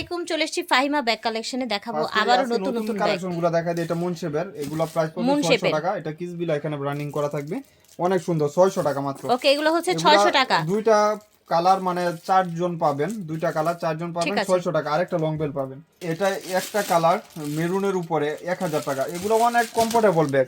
আলাইকুম চলে এসেছি ফাহিমা ব্যাগ কালেকশনে দেখাবো আবারও নতুন নতুন ব্যাগ। কালেকশনগুলো দেখা যায় এটা মন শেপের এগুলো প্রাইস পড়বে 600 টাকা। এটা কিসবিলা এখানে ব্র্যান্ডিং করা থাকবে। অনেক সুন্দর 600 টাকা মাত্র। ওকে এগুলো হচ্ছে এগুলা ছয়শো টাকা। দুইটা কালার মানে চারজন পাবেন। দুইটা কালার চারজন পাবেন। ছয়শো টাকা। আরেকটা লং বেল পাবেন। এটা একটা কালার মেরুনের উপরে এক হাজার টাকা। এগুলো অনেক কমফোর্টেবল ব্যাগ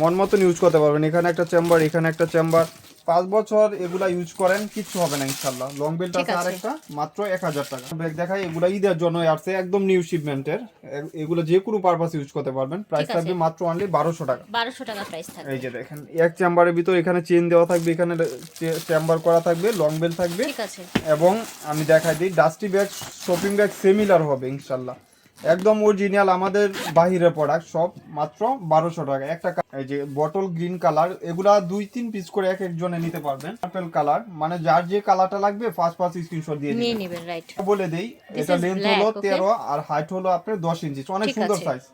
মন মতন ইউজ করতে পারবেন। এখানে একটা চেম্বার এখানে একটা চেম্বার পাঁচ বছর এগুলা ইউজ করেন কিচ্ছু হবে না ইনশাল্লাহ লং বেলটা আছে। আরেকটা মাত্র এক হাজার টাকা। ব্যাগ দেখাই এগুলা ঈদের জন্য আসছে একদম নিউ শিপমেন্টের এগুলো যে কোনো পারপাস ইউজ করতে পারবেন। প্রাইস থাকবে মাত্র অনলি বারোশো টাকা। বারোশো টাকা প্রাইস থাকবে। এই যে দেখেন এক চেম্বারের ভিতর এখানে চেন দেওয়া থাকবে এখানে চেম্বার করা থাকবে লং বেল থাকবে। এবং আমি দেখাই দিই dusty bag shopping bag similar হবে ইনশাল্লাহ একদম অরিজিনাল আমাদের বাহিরের প্রোডাক্ট সব মাত্র বারোশো টাকা। একটা এই যে বটল গ্রিন কালার এগুলা দুই তিন পিস করে এক একজনে নিতে পারবেন। পার্পল কালার মানে যার যে কালারটা লাগবে ফার্স্ট ফার্স্ট স্ক্রিনশট দিয়ে নিয়ে নেবেন। রাইট বলে দেই এটা লেন্থ হলো okay? তেরো আর হাইট হলো আপনার দশ ইঞ্চি অনেক সুন্দর। সাইজ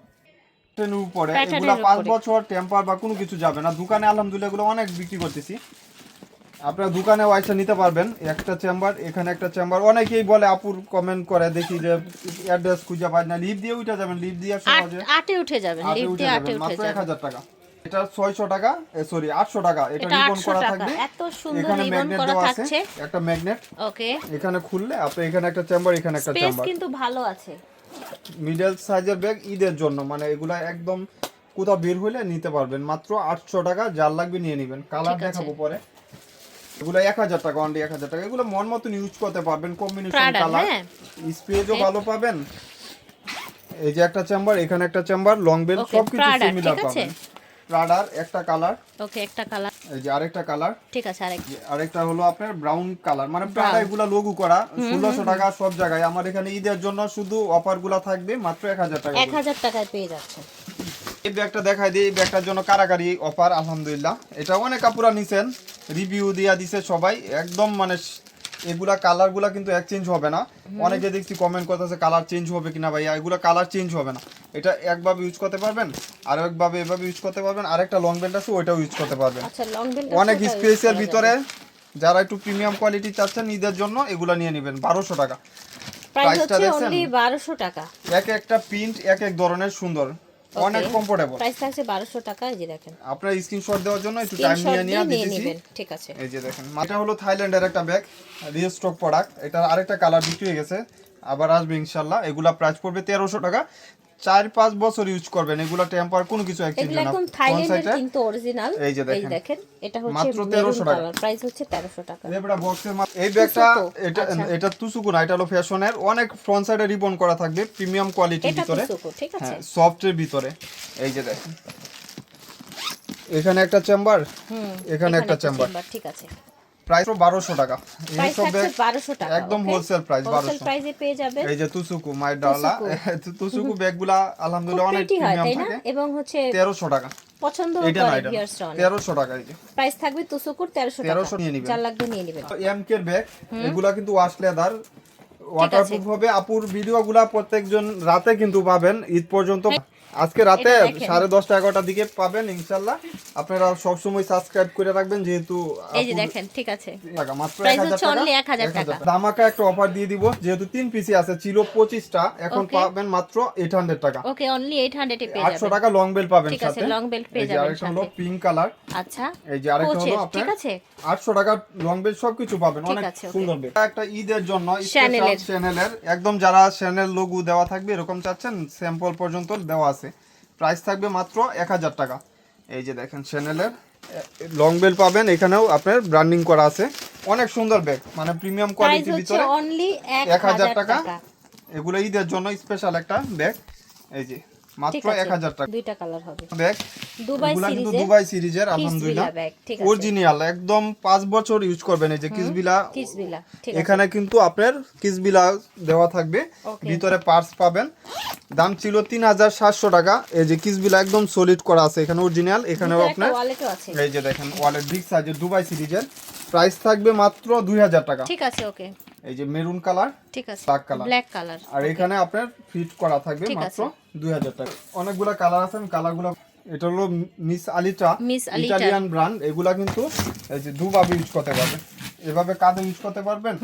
উপরে। Pattern এগুলা পাঁচ বছর টেম্পার বা কোনো কিছু যাবে না। দোকানে আলহামদুলিল্লাহ এগুলো অনেক বিক্রি করতেছি। আপনারা দোকানে ওয়াইসা নিতে পারবেন। একটা চেম্বার এখানে একটা চেম্বার। অনেকেই বলে আপুর কমেন্ট করে দেখি যে অ্যাড্রেস খুঁজে পাই না। লিভ দিয়ে উঠে যাবেন লিভ দিয়ে সহজে আটে উঠে যাবেন আটে দিয়ে আটে যাবেন উঠে মাত্র যাবেন। হাজার টাকা। এটা ছয়শো টাকা সরি আটশো টাকা। এটা রিবন করা থাকবে। এত সুন্দর এখানে ম্যাগনেট দেওয়া আছে একটা ম্যাগনেট ওকে। এখানে খুললে আপনি এখানে একটা চেম্বার এখানে একটা স্পেস চেম্বার। কিন্তু ভালো আছে। মিডল সাইজের ব্যাগ ঈদের জন্য মানে এগুলা একদম কোথাও বের হইলে নিতে পারবেন। মাত্র আটশো টাকা যার লাগবে নিয়ে নেবেন। কালার দেখাবো পরে। এগুলো এক হাজার টাকা অনলি এক হাজার টাকা। এগুলো মন মতন ইউজ করতে পারবেন কম্বিনেশন কালার হ্যাঁ। স্পেজও ভালো পাবেন। এই যে একটা চেম্বার এখানে একটা চেম্বার লং বেল সবকিছু Prada, সিমিলার পাবেন। প্রাডার একটা কালার ওকে একটা কালার এই যে আরেকটা কালার ঠিক আছে আরেক আরেকটা হলো আপনার ব্রাউন কালার মানে প্রায় এগুলা লঘু করা ষোলোশো টাকা সব জায়গায়। আমার এখানে ঈদের জন্য শুধু অফারগুলা থাকবে মাত্র এক হাজার টাকা এক হাজার টাকায় পেয়ে যাচ্ছে এই ব্যাগটা দেখাই দিই এই ব্যাগটার জন্য কারাকারি অফার আলহামদুলিল্লাহ। এটা অনেক কাপুরা নিছেন রিভিউ দিয়া দিছে সবাই। একদম মানে এগুলা কালারগুলা কিন্তু এক্সচেঞ্জ হবে না। অনেকে দেখছি কমেন্ট করতেছে কালার চেঞ্জ হবে কিনা ভাইয়া এগুলা কালার চেঞ্জ হবে না। এটা একভাবে ইউজ করতে পারবেন আর একভাবে এভাবে ইউজ করতে পারবেন আরেকটা লং বেল্ট আছে ওইটাও ইউজ করতে পারবেন। আচ্ছা অনেক স্পেসের ভিতরে যারা একটু প্রিমিয়াম কোয়ালিটি চাচ্ছেন ঈদের জন্য এগুলা নিয়ে নেবেন বারোশো টাকা। প্রাইস প্রাইসটা দেখছেন? বারোশো টাকা। এক একটা প্রিন্ট এক এক ধরনের সুন্দর। অনেক কমফোর্টেবল প্রাইস থাকছে 1200 টাকা এই যে দেখেন। আপনার স্ক্রিনশট দেওয়ার জন্য একটু টাইম নিয়ে নিয়ে দিতেছি ঠিক আছে। এই যে দেখেন এটা হলো থাইল্যান্ডের একটা ব্যাগ রিস্টক প্রোডাক্ট এটা আরেকটা কালার বিক্রি হয়ে গেছে। আবার আসবে ইনশাল্লাহ। এগুলা প্রাইস পড়বে তেরোশো টাকা। চার পাঁচ বছর ইউজ করবেন। এগুলা টেম্পার কোনো কিছু এগুলো না। একদম থাইল্যান্ডের কিন্তু অরিজিনাল এই যে দেখেন। এটা হচ্ছে মাত্র 1300 টাকা। প্রাইস হচ্ছে তেরোশো টাকা। লেবড়া বক্সের মাল- এই ব্যাগটা এটা আচ্ছা। এটা তুসুকু না এটা হলো ফ্যাশনের। অনেক ফ্রন্ট সাইডে রিবন করা থাকবে প্রিমিয়াম কোয়ালিটির এটা ভিতরে। ঠিক আছে। হ্যাঁ সফটের ভিতরে। এই যে দেখেন। এখানে একটা চেম্বার হুম এখানে একটা চেম্বার চেম্বার ঠিক আছে। প্রাইস বারোশো টাকা। এই সব টাকা একদম হোলসেল 1200 প্রাইসে পেয়ে এই যে তুসুকু মায়ের ডালা তুসুকু। ব্যাগগুলা আলহামদুলিল্লাহ অনেক প্রিমিয়াম থাকে। এবং হচ্ছে তেরোশো টাকা। পছন্দ করে ভিউয়ার্সরা অনেক তেরোশো টাকা এই যে। প্রাইস থাকবে তুসুকুর তেরোশো টাকা। 1300 নিয়ে নিবেন। যার লাগবে নিয়ে নেবেন। এম কের ব্যাগ এগুলা কিন্তু ওয়াশ লেদার ওয়াটারপ্রুফ হবে। আপুর ভিডিওগুলা প্রত্যেকজন রাতে কিন্তু পাবেন। ঈদ পর্যন্ত আজকে রাতে সাড়ে দশটা এগারোটার দিকে পাবেন ইনশাল্লাহ। আপনারা সবসময় সাবস্ক্রাইব করে রাখবেন যেহেতু এই যে দেখেন ঠিক আছে। টাকা মাত্র Price 1000 হচ্ছে টাকা only 1000 টাকা। দামাকা একটা অফার দিয়ে দিব যেহেতু তিন পিসি আছে ছিল পঁচিশটা এখন পাবেন মাত্র এইট হান্ড্রেড টাকা। ওকে অনলি এইট হান্ড্রেডে পেয়ে আটশো টাকা লং বেল পাবেন ঠিক আছে, সাথে। long belt পেয়ে যাবেন আরেকটা হলো পিঙ্ক কালার আচ্ছা এই যে আরেকটা হলো আপনার ঠিক আছে। আটশো টাকা লং বেল সবকিছু পাবেন অনেক সুন্দর বেল একটা ঈদের জন্য। চ্যানেলের একদম যারা চ্যানেল লোগো দেওয়া থাকবে এরকম চাচ্ছেন স্যাম্পল পর্যন্ত দেওয়া আছে। প্রাইস থাকবে মাত্র এক হাজার টাকা। এই যে দেখেন চ্যানেলের লং বেল পাবেন এখানেও আপনার ব্র্যান্ডিং করা আছে। অনেক সুন্দর ব্যাগ মানে প্রিমিয়াম কোয়ালিটির ভিতরে অনলি এক হাজার টাকা। এগুলো ঈদের জন্য স্পেশাল একটা ব্যাগ এই যে মাত্র আছে এক হাজার টাকা। দুইটা কালার হবে। ব্যাগ দুবাই সিরিজের দুবাই সিরিজের আলহামদুলিল্লাহ। অরিজিনাল একদম পাঁচ বছর ইউজ করবেন এই যে কিসবিলা কিসবিলা ঠিক আছে। এখানে কিন্তু আপনার কিসবিলা দেওয়া থাকবে। ভিতরে পার্স পাবেন। দাম ছিল তিন হাজার সাতশো টাকা। এই যে কিসবিলা একদম সলিড করা আছে। এখানে অরিজিনাল এখানেও আপনার এই যে দেখেন ওয়ালেট বিগ সাইজের দুবাই সিরিজের। প্রাইস থাকবে মাত্র দুই হাজার টাকা। ঠিক আছে ওকে এই যে মেরুন কালার ঠিক আছে Black color। ব্ল্যাক কালার আর এখানে আপনার ফিট করা থাকবে মাত্র আছে। দুই হাজার টাকা। অনেকগুলা কালার আছে কালারগুলো এটা হলো মিস আলিটা ইটালিয়ান ব্র্যান্ড এগুলা কিন্তু এই যে দুভাবে ইউজ করতে পারবে এভাবে কাঁধে ইউজ করতে পারবেন।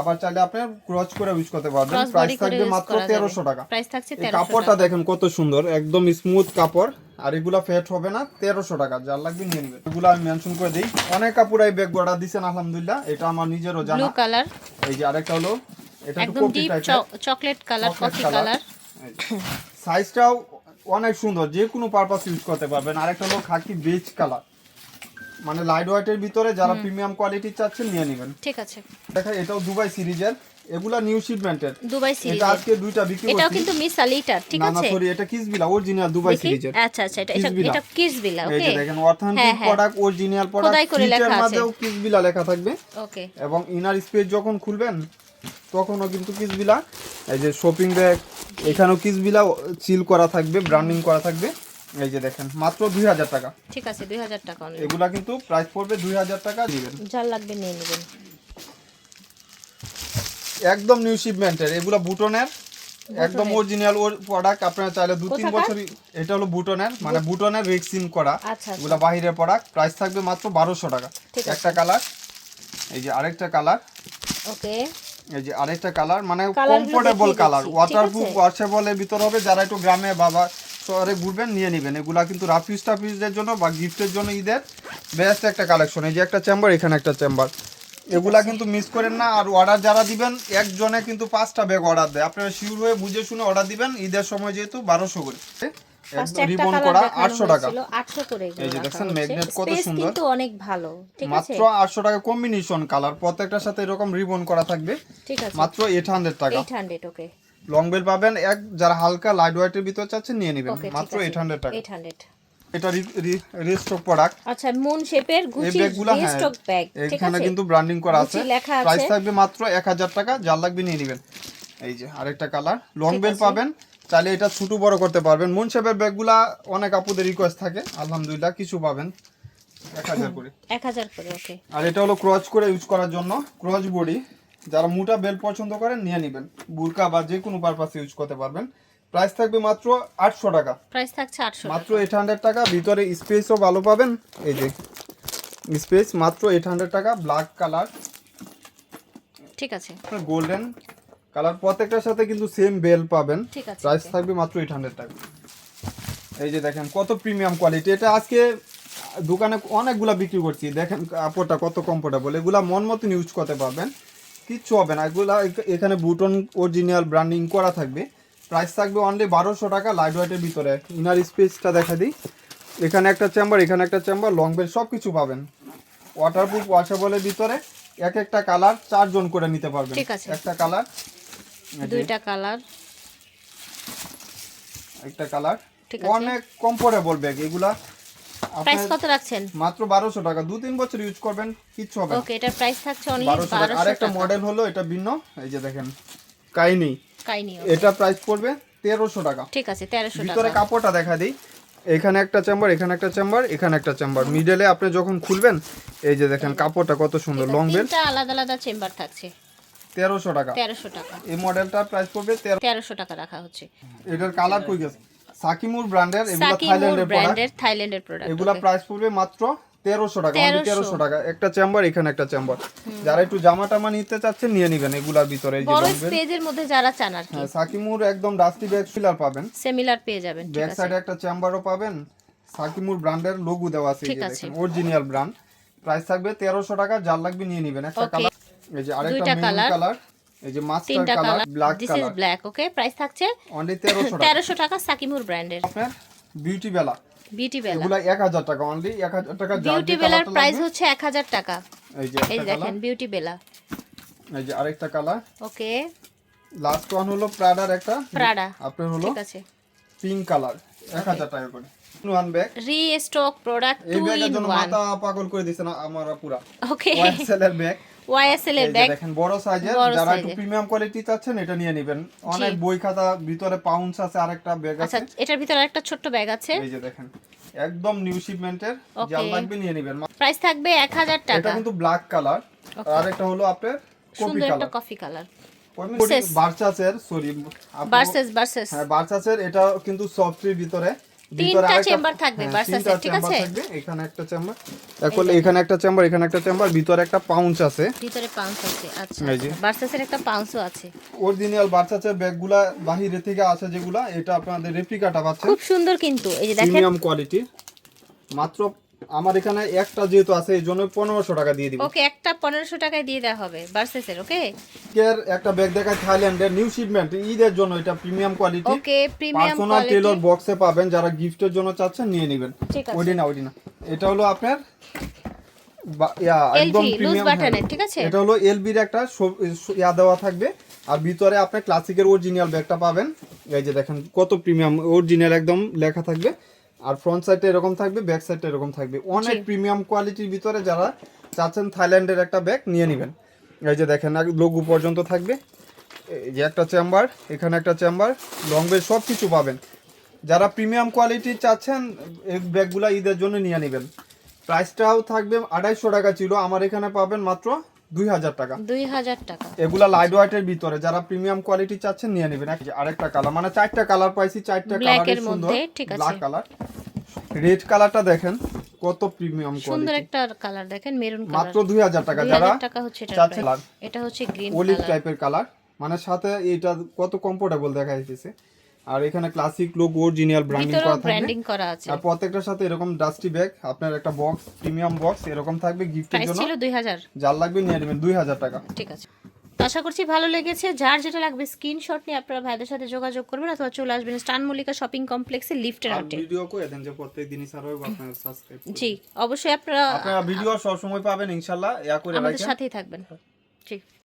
আবার চাইলে আপনি ক্রস করে ইউজ করতে পারবেন। প্রাইস থাকবে মাত্র তেরোশো টাকা। প্রাইস থাকছে 1300 কাপড়টা দেখেন কত সুন্দর একদম স্মুথ কাপড়। আর এগুলা ফেট হবে না তেরোশো টাকা যার লাগবে নিয়ে নেবেন এগুলো আমি মেনশন করে দিই। অনেক কাপড় এই ব্যাগ অর্ডার দিচ্ছেন আলহামদুলিল্লাহ। এটা আমার নিজেরও জানা কালার এই যে আরেকটা হলো এটা একদম deep chocolate colour coffee colour সাইজটাও অনেক সুন্দর যে কোনো পারপাস ইউজ করতে পারবেন। আরেকটা হলো খাকি বেজ কালার মানে লাইট হোয়াইটের ভিতরে যারা প্রিমিয়াম কোয়ালিটি চাচ্ছেন নিয়ে নেবেন। ঠিক আছে। দেখা এটাও দুবাই সিরিজের। এগুলা নিউ শিপমেন্টের দুবাই সিরিজ এটা আজকে দুইটা বিক্রি এটাও কিন্তু মিস আলিটার ঠিক না না সরি এটা কিসবিলা অরিজিনাল দুবাই সিরিজের। আচ্ছা আচ্ছা এটা এটা কিসবিলা। এটা কিসবিলা এই ওকে যে দেখেন অথেন্টিক। প্রোডাক্ট অরিজিনাল প্রোডাক্ট খোদাই করে লেখা আছে। মাঝেও কিসবিলা লেখা থাকবে। ওকে এবং ইনার স্পেস যখন খুলবেন তখনও কিন্তু কিসবিলা এই যে শপিং ব্যাগ এখানেও কিসবিলা সিল করা থাকবে ব্র্যান্ডিং করা থাকবে। এই যে দেখেন মাত্র দুই হাজার টাকা। ঠিক আছে 2000 টাকা এগুলা কিন্তু প্রাইস পড়বে দুই হাজার টাকা। দিবেন যার লাগবে নিয়ে নেবেন। একদম নিউ শিপমেন্টের এগুলা বুটনের একদম অরিজিনাল ওর প্রোডাক্ট আপনারা চাইলে দু তিন? বছর এটা হলো বুটনের মানে বুটনের রেক্সিন করা। আচ্ছা, আচ্ছা। এগুলা বাহিরের প্রোডাক্ট প্রাইস থাকবে মাত্র বারোশো টাকা। একটা কালার এই যে আরেকটা কালার ওকে। এই যে আরেকটা কালার মানে কমফোর্টেবল কালার ওয়াটারপ্রুফ? ওয়াশেবলের ভিতর হবে। যারা একটু গ্রামে বাবা শহরে ঘুরবেন নিয়ে নেবেন। এগুলা কিন্তু রাফিউজ টাফিউজদের জন্য বা গিফটের জন্য ঈদের বেস্ট একটা কালেকশন এই যে একটা চেম্বার এখানে একটা চেম্বার এগুলা কিন্তু মিস করেন না। আর অর্ডার যারা দিবেন একজনে কিন্তু পাঁচটা ব্যাগ অর্ডার দেয়। আপনারা শিওর হয়ে বুঝে শুনে অর্ডার দিবেন। ঈদের সময় যেহেতু বারোশো করে। রিবন করা দেখানো আটশো টাকা। হয়েছিল 800 করে এই যে রাখা দেখছেন, কত সুন্দর। কিন্তু অনেক ভালো ঠিক আছে? মাত্র আটশো টাকা কম্বিনেশন কালার প্রত্যেকটার সাথে এরকম রিবন করা থাকবে। ঠিক আছে। মাত্র এইট হান্ড্রেড টাকা। 800 ওকে লং বেল পাবেন এক যারা হালকা লাইট ওয়েটের ভিতর চাচ্ছেন নিয়ে নেবেন। মাত্র এইট হান্ড্রেড টাকা। 800 এটা রিস্টক প্রোডাক্ট আচ্ছা মুন শেপের গুচি হ্যাঁ ব্যাগ এখানে কিন্তু ব্র্যান্ডিং করা আছে। প্রাইস থাকবে মাত্র এক হাজার টাকা যার লাগবে নিয়ে নেবেন। এই যে আরেকটা কালার লং বেল পাবেন। চাইলে এটা ছোট বড় করতে পারবেন। মুন শেপের ব্যাগগুলা অনেক আপুদের রিকোয়েস্ট থাকে আলহামদুলিল্লাহ কিছু পাবেন। এক হাজার করে। 1000 করে ওকে আর এটা হলো ক্রচ করে ইউজ করার জন্য ক্রচ বডি যারা মোটা বেল পছন্দ করেন নিয়ে নেবেন। বুরকা বা যে কোনো পারপাসে ইউজ করতে পারবেন। প্রাইস থাকবে মাত্র আটশো টাকা। প্রাইস থাকছে 800 মাত্র এইট হান্ড্রেড টাকা ভিতরে স্পেসও ভালো পাবেন। এই যে স্পেস মাত্র এইট হান্ড্রেড টাকা ব্ল্যাক কালার ঠিক আছে। গোল্ডেন কালার প্রত্যেকটার সাথে কিন্তু সেম বেল পাবেন। ঠিক আছে, প্রাইস থাকবে মাত্র এইট হান্ড্রেড টাকা। এই যে দেখেন কত প্রিমিয়াম কোয়ালিটি এটা আজকে দোকানে অনেকগুলা বিক্রি করছি। দেখেন কাপড়টা কত কমফোর্টেবল এগুলা মন মতন ইউজ করতে পারবেন। কিচ্ছু হবে না। এগুলা এখানে বুটন অরিজিনাল ব্র্যান্ডিং করা থাকবে। প্রাইস থাকবে অনলি বারোশো টাকা লাইট ওয়েটের ভিতরে। ইনার স্পেসটা দেখা দিই। এখানে একটা চেম্বার এখানে একটা চেম্বার লং বেল সব কিছু পাবেন ওয়াটারপ্রুফ ওয়াশেবলের ভিতরে এক একটা কালার চারজন করে নিতে পারবেন। একটা কালার দুইটা কালার একটা কালার অনেক কমফোর্টেবল ব্যাগ এগুলা প্রাইস কত রাখছেন? মাত্র বারোশো টাকা। দু তিন বছর ইউজ করবেন কিচ্ছু হবে না। ওকে এটার প্রাইস থাকছে অনলি বারোশো টাকা। 1200 আরেকটা মডেল হলো এটা ভিন্ন। এই যে দেখেন কাইনি এটা প্রাইস পড়বে তেরোশো টাকা। ঠিক আছে 1300 ভিতরে কাপড়টা দেখা দিই। এখানে একটা চেম্বার এখানে একটা চেম্বার এখানে একটা চেম্বার মিডলে আপনি যখন খুলবেন এই যে দেখেন কাপড়টা কত সুন্দর লং বেল তিনটা আলাদা আলাদা চেম্বার থাকছে। তেরোশো টাকা। 1300 টাকা। এই মডেলটার প্রাইস পড়বে তেরো 1300 টাকা রাখা হচ্ছে। এটার কালার কই গেছে? সাকিমুর ব্র্যান্ডের এগুলো থাইল্যান্ডের প্রোডাক্ট থাইল্যান্ডের প্রোডাক্ট এগুলা প্রাইস পড়বে মাত্র তেরোশো টাকা 1300 তেরোশো। টাকা। একটা চেম্বার এখানে একটা চেম্বার যারা একটু জামা টামা নিতে চাচ্ছেন নিয়ে নিবেন এগুলার ভিতরে বড় মধ্যে যারা চান আর কি। হ্যাঁ সাকিমুর একদম ডাস্টি ব্যাগ ফিলার পাবেন। সিমিলার পেয়ে যাবেন ব্যাক সাইডে একটা চেম্বারও পাবেন। সাকিমুর ব্র্যান্ডের লোগো দেওয়া আছে এই। দেখেন অরিজিনাল ব্র্যান্ড প্রাইস থাকবে তেরোশো টাকা যার লাগবে নিয়ে নিবেন। একটা. কালার এই যে আরেকটা মেরুন কালার এই যে master colour colour black this is black okay price থাকছে অনলি তেরোশো টাকা। 1300 টাকা সাকিমুর ব্র্যান্ডের আপনার বিউটি বেলা বিউটি বেলা এগুলা এক হাজার টাকা অনলি এক হাজার টাকা বিউটি বেলার প্রাইস হচ্ছে 1000 টাকা। এই যে এই দেখেন বিউটি বেলা এই যে আরেকটা কালার ওকে লাস্ট ওয়ান হলো প্রাডার একটা। প্রাডা আপনার হলো ঠিক আছে। পিঙ্ক কালার এক হাজার টাকা করে। One bag restock product এই 2 ব্যাগের ইন জন্য মাথা পাগল করে দিছে না আমার পুরা। ওকে এর ব্যাগ ওয়াইএসএল এর ব্যাগ দেখেন বড় সাইজের যারা একটু প্রিমিয়াম কোয়ালিটি চাচ্ছেন এটা নিয়ে নেবেন। অনেক বই খাতা ভিতরে পাউন্স আছে আরেকটা ব্যাগ আচ্ছা এটার ভিতরে একটা ছোট্ট ব্যাগ আছে। এই যে দেখেন একদম নিউ শিপমেন্টের. যার লাগবে নিয়ে নেবেন। প্রাইস থাকবে 1000 এটা টাকা। কিন্তু ব্ল্যাক কালার আর একটা হলো আপনার কপি সুন্দর একটা কফি কালার বার্চাসের সরি ভার্সেস ভার্সেস হ্যাঁ বার্চাসের এটা কিন্তু সফটের ভিতরে। তিনটা চেম্বার থাকবে হ্যাঁ, ঠিক আছে? এখানে একটা চেম্বার। এখন এখানে একটা চেম্বার এখানে একটা চেম্বার ভিতরে একটা পাউঞ্চ আছে। ভিতরে পাউন্স আছে আচ্ছা। ভার্সাসের একটা পাউন্সও আছে। অরিজিনাল বাচ্চাচের ব্যাগগুলা বাহিরে থেকে আসে যেগুলা এটা আপনাদের রেপ্লিকাটা পাচ্ছেন খুব সুন্দর কিন্তু এই যে দেখেন। প্রিমিয়াম কোয়ালিটি মাত্র আমার এখানে একটা যেহেতু আছে এই জন্য পনেরোশো টাকা দিয়ে দিব। ওকে একটা পনেরোশো টাকায় দিয়ে দেওয়া হবে ভার্সাসের ওকে? কেয়ার একটা ব্যাগ দেখায় থাইল্যান্ডের নিউ শিপমেন্ট ঈদের জন্য এটা premium quality okay premium personal tailor বক্সে পাবেন যারা গিফটের জন্য চাচ্ছেন নিয়ে নেবেন। ঠিক আছে। ওইটি না এটা হলো আপনার ইয়া, একদম প্রিমিয়াম ঠিক আছে? এটা হলো এলবির একটা ইয়া দেওয়া থাকবে। আর ভিতরে আপনি ক্লাসিকের অরিজিনাল ব্যাগটা পাবেন। এই যে দেখেন কত প্রিমিয়াম অরিজিনাল একদম লেখা থাকবে। আর ফ্রন্ট সাইডটা এরকম থাকবে ব্যাক সাইডটা এরকম থাকবে। অনেক প্রিমিয়াম কোয়ালিটির ভিতরে যারা চাচ্ছেন থাইল্যান্ডের একটা ব্যাগ নিয়ে নেবেন। এই যে দেখেন লঘু পর্যন্ত থাকবে। এই যে একটা চেম্বার এখানে একটা চেম্বার লং বেজ সব কিছু পাবেন। যারা প্রিমিয়াম কোয়ালিটি চাচ্ছেন এই ব্যাগগুলা ঈদের জন্য নিয়ে নেবেন। প্রাইসটাও থাকবে আড়াইশো টাকা ছিল আমার এখানে পাবেন মাত্র দুই হাজার টাকা। দুই হাজার টাকা। এগুলা লাইট ওয়াইটের ভিতরে যারা প্রিমিয়াম কোয়ালিটি চাচ্ছেন নিয়ে নেবেন। আরেকটা কালার মানে চারটা কালার পাইছি চারটা এর সুন্দর। ব্ল্যাক কালার রেড কালারটা দেখেন কত প্রিমিয়াম সুন্দর একটা কালার দেখেন মেরুন কালার মাত্র দুই হাজার টাকা। দুই যারা টাকা হচ্ছে price। এটা হচ্ছে গ্রিন অলিভ কালার টাইপের কালার মানে সাথে এটা কত কমফোর্টেবল দেখা যাচ্ছে আর এখানে ক্লাসিক লোক অরিজিনাল ব্র্যান্ডিং করা থাকবে। ব্র্যান্ডিং করা আছে। আর প্রত্যেকটার সাথে এরকম ডাস্টি ব্যাগ আপনার একটা বক্স প্রিমিয়াম বক্স এরকম থাকবে গিফটের জন্য। ছিল দুই হাজার। যার লাগবে নিয়ে নেবেন দুই হাজার টাকা। ঠিক আছে। আশা করছি ভালো লেগেছে। যার যেটা লাগবে স্ক্রিনশট নিয়ে আপনারা ভাইদের সাথে যোগাযোগ করবেন অথবা চলে আসবেন স্টান মল্লিকা শপিং কমপ্লেক্সে লিফটের আউটে ভিডিও করে দেন যে প্রত্যেক দিনই স্যার হবে আপনার সাবস্ক্রাইব জি অবশ্যই আপনারা আপনারা ভিডিও সব সময় পাবেন ইনশাআল্লাহ ইয়া করে আমাদের সাথেই থাকবেন। জি।